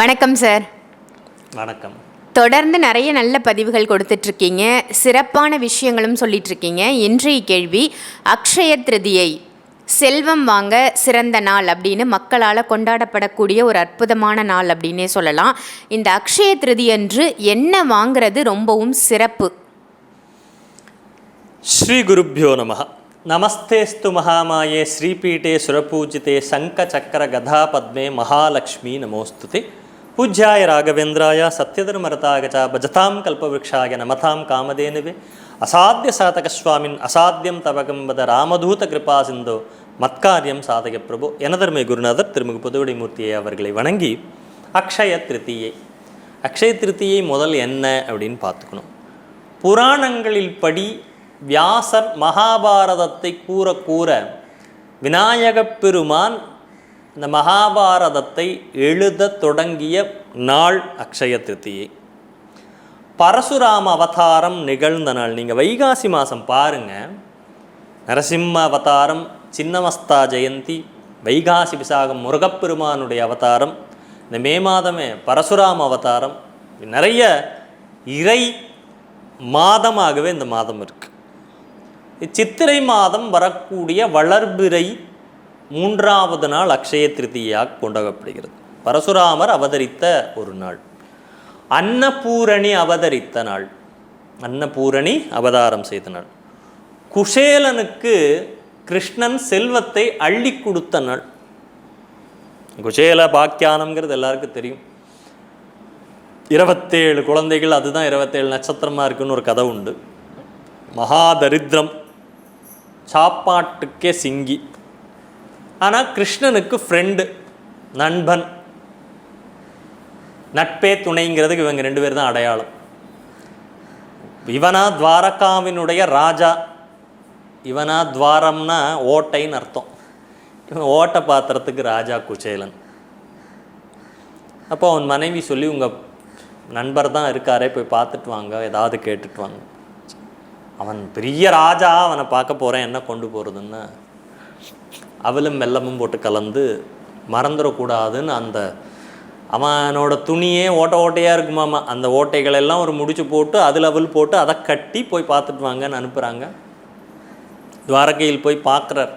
வணக்கம் சார் வணக்கம். தொடர்ந்து நிறைய நல்ல பதிவுகள் கொடுத்துட்ருக்கீங்க. சிறப்பான விஷயங்களும் சொல்லிட்டுருக்கீங்க இன்றைய கேள்வி அக்ஷய திருதியை செல்வம் வாங்க சிறந்த நாள் அப்படின்னு மக்களால் கொண்டாடப்படக்கூடிய ஒரு அற்புதமான நாள் அப்படின்னே சொல்லலாம். இந்த அக்ஷய திருதி அன்று என்ன வாங்கிறது ரொம்பவும் சிறப்பு? ஸ்ரீ குருப்பியோ நம. நமஸ்தேஸ்து மகாமாயே ஸ்ரீபீட்டே சுரபூஜிதே சங்க சக்கர கதா பத்மே மகாலட்சுமி நமோஸ்துதே. ಪೂಜ್ಯಾಯ ರಾಘವೇಂದ್ರಾಯ ಸತ್ಯಧರ್ಮರತಾಗ ಚ ಭಜತಾಂ ಕಲ್ಪವೃಕ್ಷಾಯ ನಮತಾಂ ಕಾಮಧೇನುವೆ ಅಸಾಧ್ಯ ಸಾಧಕ ಸ್ವಾಮಿನ್ ಅಸಾಧ್ಯಂ ತವಗಂಬದ ರಾಮದೂತ கிருபா சிந்தோ மத்காரியம் சாதக பிரபு எனதர்மை குருநாதர் திருமிகு புதுவடி மூர்த்தியை அவர்களை வணங்கி அக்ஷய திருத்தியை அக்ஷய திருத்தியை முதல் என்ன அப்படின்னு பார்த்துக்கணும் புராணங்களில் படி வியாசர் மகாபாரதத்தை கூற கூற விநாயகப் பெருமான் இந்த மகாபாரதத்தை எழுத தொடங்கிய நாள் அக்ஷய திருத்தியை. பரசுராம அவதாரம் நிகழ்ந்த நாள். நீங்கள் வைகாசி மாதம் பாருங்கள் நரசிம்ம அவதாரம் சின்னமஸ்தா ஜெயந்தி வைகாசி விசாகம் முருகப்பெருமானுடைய அவதாரம் இந்த மே மாதமே பரசுராம அவதாரம் நிறைய இறை மாதமாகவே இந்த மாதம் இருக்குது சித்திரை மாதம் வரக்கூடிய வளர்பிறை மூன்றாவது நாள் அக்ஷய திருத்தியாக கொண்டாடப்படுகிறது. பரசுராமர் அவதரித்த ஒரு நாள். அன்னபூரணி அவதரித்த நாள். அன்னபூரணி அவதாரம் செய்த நாள். குஷேலனுக்கு கிருஷ்ணன் செல்வத்தை அள்ளி கொடுத்த நாள். குஷேல பாக்கியானம்ங்கிறது எல்லாருக்கும் தெரியும். இருபத்தேழு குழந்தைகள் அதுதான் இருபத்தேழு நட்சத்திரமாக இருக்குன்னு ஒரு கதை உண்டு. மகாதரித்திரம். சாப்பாட்டுக்கே சிங்கி. ஆனால் கிருஷ்ணனுக்கு ஃப்ரெண்டு நண்பன். நட்பே துணைங்கிறதுக்கு இவங்க ரெண்டு பேர் தான் அடையாளம். இவனா துவாரகாவினுடைய ராஜா. இவனா துவாரம்னா ஓட்டைன்னு அர்த்தம். இவன் ஓட்டை பாத்திரத்துக்கு ராஜா குச்சேலன் அப்போ அவன் மனைவி சொல்லி உங்கள் நண்பர் தான் இருக்காரே போய் பார்த்துட்டு வாங்க ஏதாவது கேட்டுட்டு வாங்க. அவன் பெரிய ராஜா அவனை பார்க்க போகிறேன் என்ன கொண்டு போகிறதுன்னு அவலும் வெல்லமும் போட்டு கலந்து மறந்துடக்கூடாதுன்னு அந்த அவனோட துணியே ஓட்டை ஓட்டையாக இருக்குமாமா அந்த ஓட்டைகளெல்லாம் ஒரு முடிச்சு போட்டு அதில் அவள் போட்டு அதை கட்டி போய் பார்த்துட்டு வாங்கன்னு அனுப்புகிறாங்க துவாரகையில் போய் பார்க்குறார்.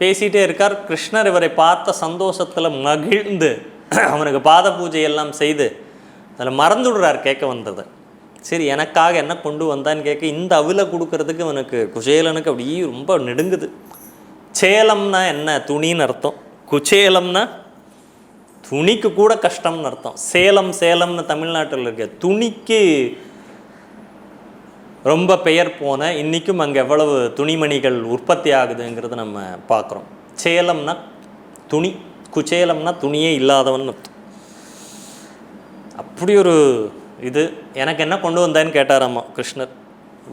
பேசிகிட்டே இருக்கார். கிருஷ்ணர் இவரை பார்த்த சந்தோஷத்தில் மகிழ்ந்து அவனுக்கு பாத பூஜை எல்லாம் செய்து அதில் மறந்துடுறார் கேட்க வந்தது. சரி எனக்காக என்ன கொண்டு வந்தான்னு கேட்க இந்த அவில கொடுக்கறதுக்கு அவனுக்கு குசேலனுக்கு அப்படியே ரொம்ப நெடுங்குது. சேலம்னா என்ன? துணின்னு அர்த்தம். குச்சேலம்னா துணிக்கு கூட கஷ்டம்னு அர்த்தம். சேலம் சேலம்னு தமிழ்நாட்டில் இருக்க துணிக்கு ரொம்ப பெயர் போன இன்றைக்கும் அங்கே எவ்வளவு துணிமணிகள் உற்பத்தி ஆகுதுங்கிறத நம்ம பார்க்குறோம். சேலம்னா துணி. குச்சேலம்னா துணியே இல்லாதவன் அர்த்தம். அப்படி ஒரு இது எனக்கு என்ன கொண்டு வந்தேன்னு கேட்டாராம்மா கிருஷ்ணர்.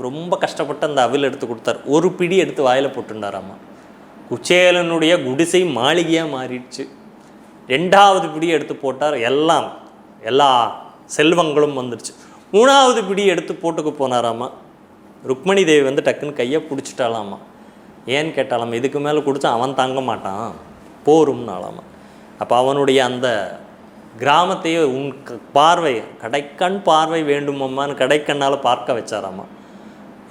ரொம்ப கஷ்டப்பட்டு அந்த அவில் எடுத்து கொடுத்தார். ஒரு பிடி எடுத்து வாயில் போட்டுண்டாராம்மா குச்சேலனுடைய குடிசை மாளிகையாக மாறிடுச்சு. ரெண்டாவது பிடி எடுத்து போட்டார் எல்லாம் எல்லா செல்வங்களும் வந்துடுச்சு. மூணாவது பிடி எடுத்து போட்டுக்கு போனாராம்மா ருக்மணி தேவி வந்து டக்குன்னு கையை பிடிச்சிட்டாலாமா ஏன்னு கேட்டாலாமா இதுக்கு மேலே குடிச்சா அவன் தாங்க மாட்டான். போரும்னாலாமா அப்போ அவனுடைய அந்த கிராமத்தையே உன் க- பார்வை கடைக்கண் பார்வை வேண்டுமம்மான்னு கடைக்கண்ணால் பார்க்க வச்சாராமா?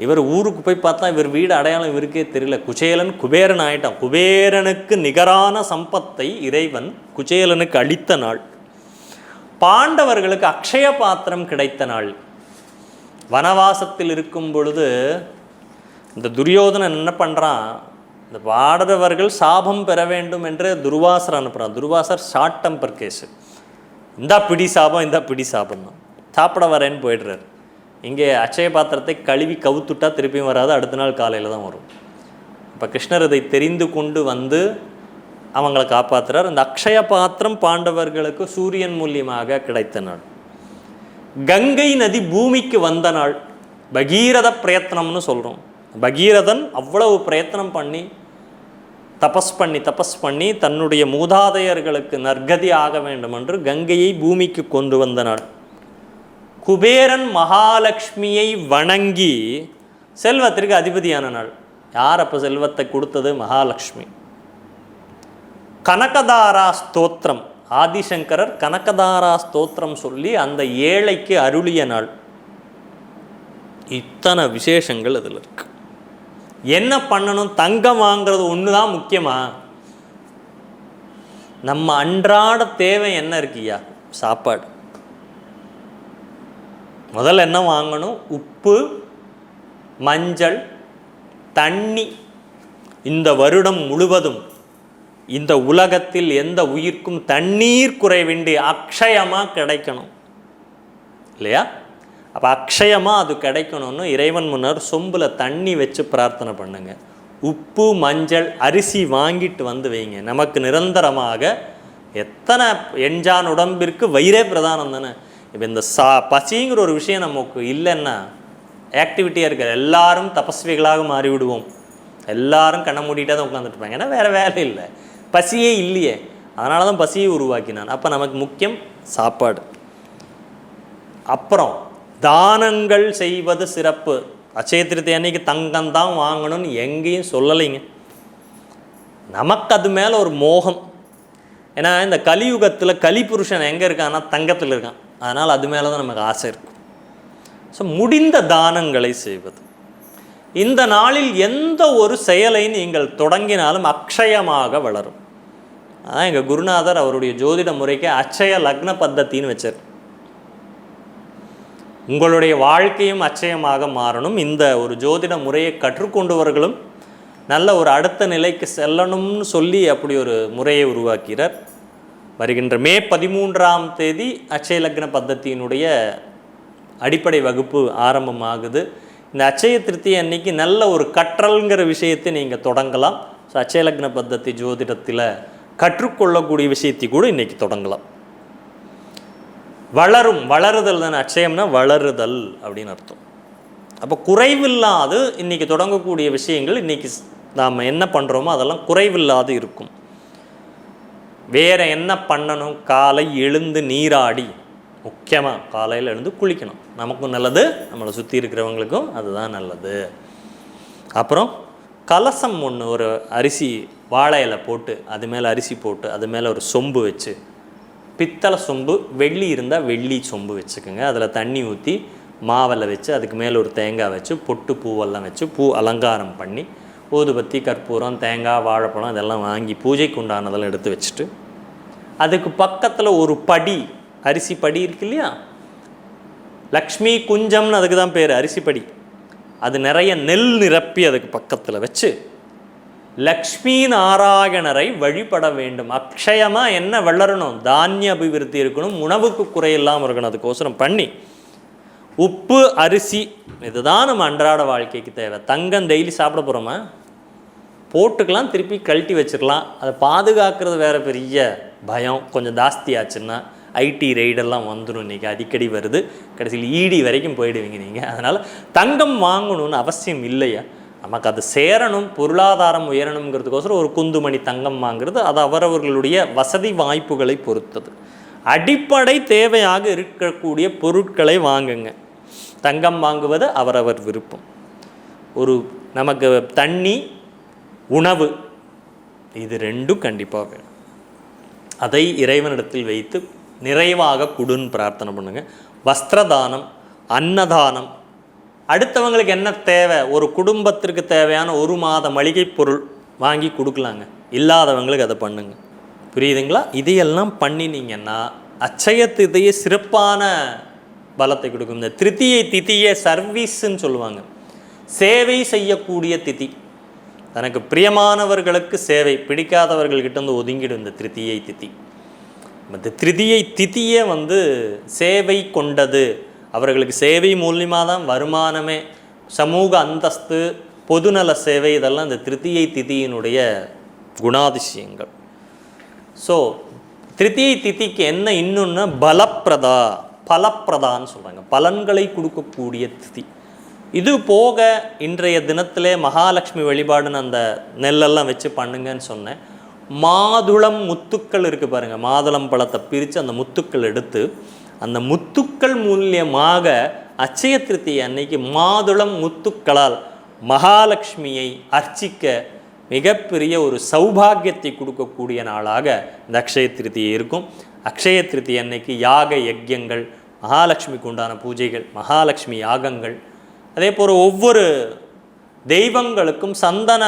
இவர் ஊருக்கு போய் பார்த்தா இவர் வீடு அடையாளம் இவருக்கே தெரியல. குச்சேலன் குபேரன் ஆயிட்டான். குபேரனுக்கு நிகரான சம்பத்தை இறைவன் குச்சேலனுக்கு அளித்த நாள். பாண்டவர்களுக்கு அக்ஷய பாத்திரம் கிடைத்த நாள். வனவாசத்தில் இருக்கும் பொழுது இந்த துரியோதனன் என்ன பண்ணுறான் இந்த பாடவர்கள் சாபம் பெற வேண்டும் என்று துர்வாசர் அனுப்புகிறான் துர்வாசர் ஷார்ட் டெம்பர் கேஸு. இந்தா பிடி சாபம் இந்தா பிடி சாபம் தான் சாப்பிட வரேன்னு போயிடுறாரு. இங்கே அட்சய பாத்திரத்தை கழுவி கவுத்துட்டா திருப்பியும் வராது அடுத்த நாள் காலையில் தான் வரும். இப்போ கிருஷ்ணர் இதை தெரிந்து கொண்டு வந்து அவங்கள காப்பாற்றுறார் அந்த அக்ஷய பாத்திரம் பாண்டவர்களுக்கு சூரியன் மூலியமாக கிடைத்த நாள். கங்கை நதி பூமிக்கு வந்த நாள். பகீரத பிரயத்னம்னு சொல்கிறோம் பகீரதன் அவ்வளவு பிரயத்னம் பண்ணி தபஸ் பண்ணி தபஸ் பண்ணி தன்னுடைய மூதாதையர்களுக்கு நற்கதி ஆக வேண்டும் என்று கங்கையை பூமிக்கு கொண்டு வந்த நாள். குபேரன் மகாலட்சுமியை வணங்கி செல்வத்திற்கு அதிபதியான நாள். யார் அப்போ செல்வத்தை கொடுத்தது? மகாலட்சுமி கனகதாரா ஸ்தோத்திரம். ஆதிசங்கரர் கனகதாரா ஸ்தோத்திரம் சொல்லி அந்த ஏழைக்கு அருளிய நாள். இத்தனை விசேஷங்கள் அதில் இருக்கு. என்ன பண்ணணும்? தங்கம் வாங்குறது ஒன்று தான் முக்கியமா? நம்ம அன்றாட தேவை என்ன இருக்கியா சாப்பாடு. முதல்ல என்ன வாங்கணும்? உப்பு மஞ்சள் தண்ணி. இந்த வருடம் முழுவதும் இந்த உலகத்தில் எந்த உயிர்க்கும் தண்ணீர் குறைவின்றி அக்ஷயமாக கிடைக்கணும். இல்லையா? அப்போ அக்ஷயமாக அது கிடைக்கணும்னு இறைவன் முன்னர் சொம்பில் தண்ணி வச்சு பிரார்த்தனை பண்ணுங்க. உப்பு மஞ்சள் அரிசி வாங்கிட்டு வந்து வைங்க. நமக்கு நிரந்தரமாக எத்தனை எஞ்சான் உடம்பிற்கு வயிறே பிரதானம் தானே. இப்போ இந்த சா பசிங்கிற ஒரு விஷயம் நமக்கு இல்லைன்னா ஆக்டிவிட்டியாக இருக்கிற எல்லாரும் தபஸ்விகளாக மாறிவிடுவோம். எல்லாரும் கண்ண மூடிட்டே தான் உட்காந்துட்டு இருப்பாங்க ஏன்னா வேறு வேலை இல்லை. பசியே இல்லையே. அதனால தான் பசியை உருவாக்கினான். அப்போ நமக்கு முக்கியம் சாப்பாடு. அப்புறம் தானங்கள் செய்வது சிறப்பு. அச்சய அன்னைக்கு தங்கம் தான் வாங்கணும்னு எங்கேயும் சொல்லலைங்க. நமக்கு அது மேலே ஒரு மோகம். ஏன்னா இந்த கலியுகத்தில் கலிபுருஷன் எங்கே இருக்கான்னா தங்கத்தில் இருக்கான். அதனால் அது மேலே தான் நமக்கு ஆசை இருக்கும். ஸோ முடிந்த தானங்களை செய்வது. இந்த நாளில் எந்த ஒரு செயலை நீங்கள் தொடங்கினாலும் அக்ஷயமாக வளரும். அதான் எங்கள் குருநாதர் அவருடைய ஜோதிட முறைக்கு அச்சய லக்ன பத்தத்தின்னு வச்சார். உங்களுடைய வாழ்க்கையும் அச்சயமாக மாறணும். இந்த ஒரு ஜோதிட முறையை கற்றுக்கொண்டவர்களும் நல்ல ஒரு அடுத்த நிலைக்கு செல்லணும்னு சொல்லி அப்படி ஒரு முறையை உருவாக்கிறார். வருகின்ற மே பதிமூன்றாம் தேதி அச்சய லக்ன பத்தத்தியினுடைய அடிப்படை வகுப்பு ஆரம்பமாகுது. இந்த அச்சய திருத்தி அன்னைக்கு நல்ல ஒரு கற்றல்ங்கிற விஷயத்தை நீங்கள் தொடங்கலாம். ஸோ அச்சய லக்ன பத்தத்தி ஜோதிடத்தில் கற்றுக்கொள்ளக்கூடிய விஷயத்தை கூட இன்னைக்கு தொடங்கலாம். வளரும் வளருதல் தானே அச்சயம்னா வளருதல் அப்படின்னு அர்த்தம். அப்போ குறைவில்லாது இன்னைக்கு தொடங்கக்கூடிய விஷயங்கள் இன்னைக்கு நாம் என்ன பண்ணுறோமோ அதெல்லாம் குறைவில்லாது இருக்கும். வேறு என்ன பண்ணணும்? காலை எழுந்து நீராடி. முக்கியமாக காலையில் எழுந்து குளிக்கணும். நமக்கும் நல்லது நம்மளை சுற்றி இருக்கிறவங்களுக்கும் அதுதான் நல்லது. அப்புறம் கலசம் ஒன்று ஒரு அரிசி வாழை இலை போட்டு அது மேலே அரிசி போட்டு அது மேலே ஒரு சொம்பு வச்சு பித்தளை சொம்பு வெள்ளி இருந்தால் வெள்ளி சொம்பு வச்சுக்கோங்க. அதில் தண்ணி ஊற்றி மாவில் வச்சு அதுக்கு மேலே ஒரு தேங்காய் வச்சு பொட்டு பூவெல்லாம் வச்சு பூ அலங்காரம் பண்ணி ஊதுபத்தி கற்பூரம் தேங்காய் வாழைப்பழம் இதெல்லாம் வாங்கி பூஜைக்கு உண்டானதெல்லாம் எடுத்து வச்சுட்டு அதுக்கு பக்கத்தில் ஒரு படி அரிசி படி இருக்கு இல்லையா? லக்ஷ்மி குஞ்சம்னு அதுக்கு தான் பேர் அரிசி படி. அது நிறைய நெல் நிரப்பி அதுக்கு பக்கத்தில் வச்சு லக்ஷ்மி நாராயணரை வழிபட வேண்டும். அக்ஷயமாக என்ன வளரணும்? தானிய அபிவிருத்தி இருக்கணும் உணவுக்கு குறையில்லாமல் இருக்கணும். அதுக்கோசரம் பண்ணி உப்பு அரிசி இதுதான் நம்ம அன்றாட வாழ்க்கைக்கு தேவை. தங்கம் டெய்லி சாப்பிட போகிறோமா போட்டுக்கலாம் திருப்பி கழட்டி வச்சிடலாம். அதை பாதுகாக்கிறது வேற பெரிய பயம். கொஞ்சம் ஜாஸ்தி ஆச்சுன்னா ஐடி ரெய்டெல்லாம் வந்துடும் இன்றைக்கி அடிக்கடி வருது. கடைசியில் ஈடி வரைக்கும் போயிடுவீங்க நீங்கள் அதனால் தங்கம் வாங்கணும்னு அவசியம் இல்லையா? நமக்கு அது சேரணும் பொருளாதாரம் உயரணுங்கிறதுக்கோசரம் ஒரு குந்துமணி தங்கம் வாங்குறது அது அவரவர்களுடைய வசதி வாய்ப்புகளை பொறுத்தது. அடிப்படை தேவையாக இருக்கக்கூடிய பொருட்களை வாங்குங்க. தங்கம் வாங்குவது அவரவர் விருப்பம். ஒரு நமக்கு தண்ணி உணவு இது ரெண்டும் கண்டிப்பாக வேணும். அதை இறைவனிடத்தில் வைத்து நிறைவாக கொடுன்னு பிரார்த்தனை பண்ணுங்கள் வஸ்திரதானம் அன்னதானம். அடுத்தவங்களுக்கு என்ன தேவை? ஒரு குடும்பத்திற்கு தேவையான ஒரு மாத மளிகை பொருள் வாங்கி கொடுக்கலாங்க. இல்லாதவங்களுக்கு அதை பண்ணுங்க. புரியுதுங்களா? இதையெல்லாம் பண்ணினீங்கன்னா அச்சயத்து இதையே சிறப்பான பலத்தை கொடுக்கும். இந்த திருத்தியை திதியை சர்வீஸ்ன்னு சொல்லுவாங்க. சேவை செய்யக்கூடிய திதி. தனக்கு பிரியமானவர்களுக்கு சேவை பிடிக்காதவர்கள்கிட்ட வந்து ஒதுங்கிடும் இந்த திருத்தியை தித்தி இந்த திருதியை திதியை வந்து சேவை கொண்டது. அவர்களுக்கு சேவை மூலியமாக தான் வருமானமே சமூக அந்தஸ்து பொதுநல சேவை இதெல்லாம் இந்த திருத்தியை திதியினுடைய குணாதிசயங்கள். ஸோ திருத்தியை திதிக்கு என்ன இன்னொன்று பலப்பிரதா. பலப்பிரதான்னு சொல்கிறாங்க பலன்களை கொடுக்கக்கூடிய திதி. இது போக இன்றைய தினத்திலே மகாலட்சுமி வழிபாடுன்னு அந்த நெல்லெல்லாம் வச்சு பண்ணுங்கன்னு சொன்னேன். மாதுளம் முத்துக்கள் இருக்குது பாருங்கள் மாதுளம் பழத்தை பிரித்து அந்த முத்துக்கள் எடுத்து அந்த முத்துக்கள் மூலியமாக அச்சய திருத்தி அன்னைக்கு மாதுளம் முத்துக்களால் மகாலட்சுமியை அர்ச்சிக்க மிகப்பெரிய ஒரு சௌபாகியத்தை கொடுக்கக்கூடிய நாளாக இந்த அக்ஷய திருத்தியை இருக்கும். அக்ஷய திருத்தி அன்னைக்கு யாக யஜ்யங்கள் மகாலட்சுமிக்கு உண்டான பூஜைகள் மகாலட்சுமி யாகங்கள். அதே போல் ஒவ்வொரு தெய்வங்களுக்கும் சந்தன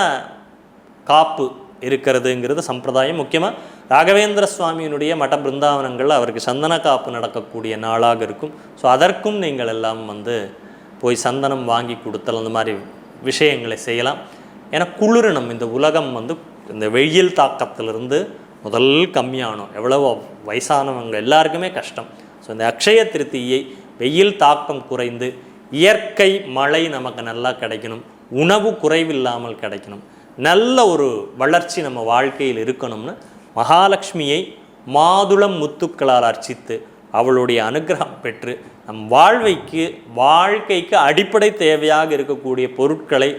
காப்பு இருக்கிறதுங்கிறது சம்பிரதாயம் முக்கியமாக ராகவேந்திர சுவாமியினுடைய மட பிருந்தாவனங்கள் அவருக்கு சந்தன காப்பு நடக்கக்கூடிய நாளாக இருக்கும். ஸோ அதற்கும் நீங்கள் எல்லாம் வந்து போய் சந்தனம் வாங்கி கொடுத்தல் அந்த மாதிரி விஷயங்களை செய்யலாம். ஏன்னா குளிரணும். இந்த உலகம் வந்து இந்த வெயில் தாக்கத்திலிருந்து முதல் கம்மியானோம். எவ்வளவோ வயசானவங்க எல்லாருக்குமே கஷ்டம். ஸோ இந்த அக்ஷய திருத்தியை வெயில் தாக்கம் குறைந்து இயற்கை மழை நமக்கு நல்லா கிடைக்கணும். உணவு குறைவில்லாமல் கிடைக்கணும். நல்ல ஒரு வளர்ச்சி நம்ம வாழ்க்கையில் இருக்கணும்னு மகாலட்சுமியை மாதுளம் முத்துக்களால் அர்ச்சித்து அவளுடைய அனுகிரகம் பெற்று நம் வாழ்வைக்கு வாழ்க்கைக்கு அடிப்படை தேவையாக இருக்கக்கூடிய பொருட்களை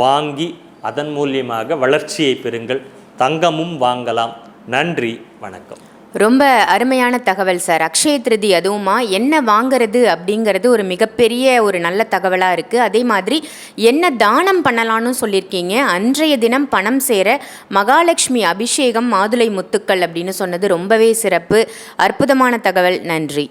வாங்கி அதன் மூலியமாக வளர்ச்சியை பெறுங்கள். தங்கமும் வாங்கலாம். நன்றி வணக்கம். ரொம்ப அருமையான தகவல் சார். அக்ஷய திருதி அதுவுமா என்ன வாங்குறது அப்படிங்கிறது ஒரு மிகப்பெரிய ஒரு நல்ல தகவலாக இருக்குது அதே மாதிரி என்ன தானம் பண்ணலான்னு சொல்லியிருக்கீங்க? அன்றைய தினம் பணம் சேர மகாலட்சுமி அபிஷேகம் மாதுளை முத்துக்கள் அப்படின்னு சொன்னது ரொம்பவே சிறப்பு. அற்புதமான தகவல். நன்றி.